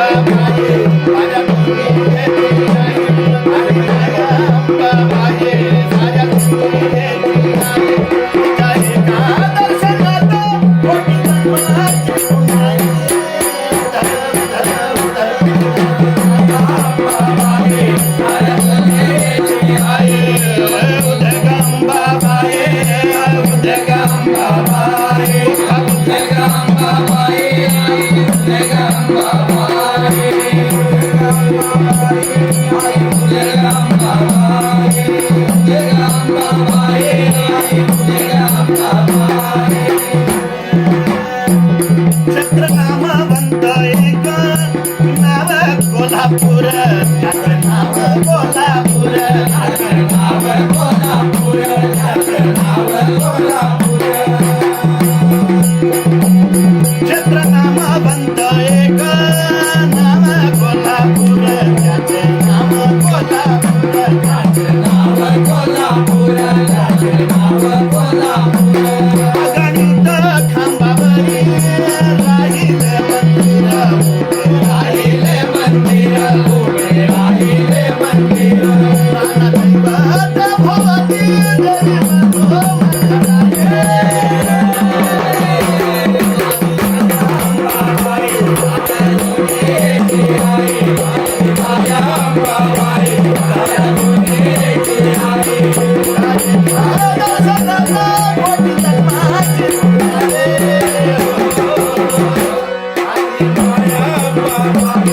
gonna Baba, it. ಚಂದ್ರನಾಮ ಬಂದಾಯಕ ನವ Kolhapur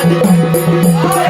Aduh, aduh, aduh.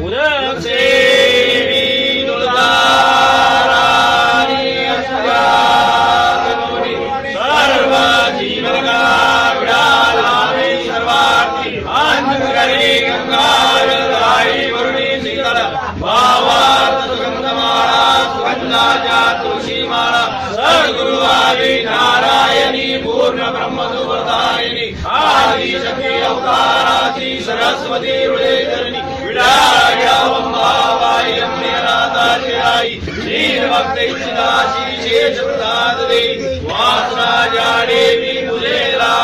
오늘 혹시 ಶಕ್ತಿ ಅವತಾರಾತಿ ಸರಸ್ವತಿ ಹೃದಯಧರಣಿ ವಿಡಾಢ್ಯಾವಂಬಾವಾಯಿ ಅಮ್ಮೇನಾಥಾಶಿರಾಯಿ ಶ್ರೀರ್ಭಕ್ತೈಷಿದಾಶಿ ಶೇಷ ಪ್ರಸಾದ ದೇವಿ ವಾಸರಾಜಾ ದೇವಿ ಮುಜೇರಾ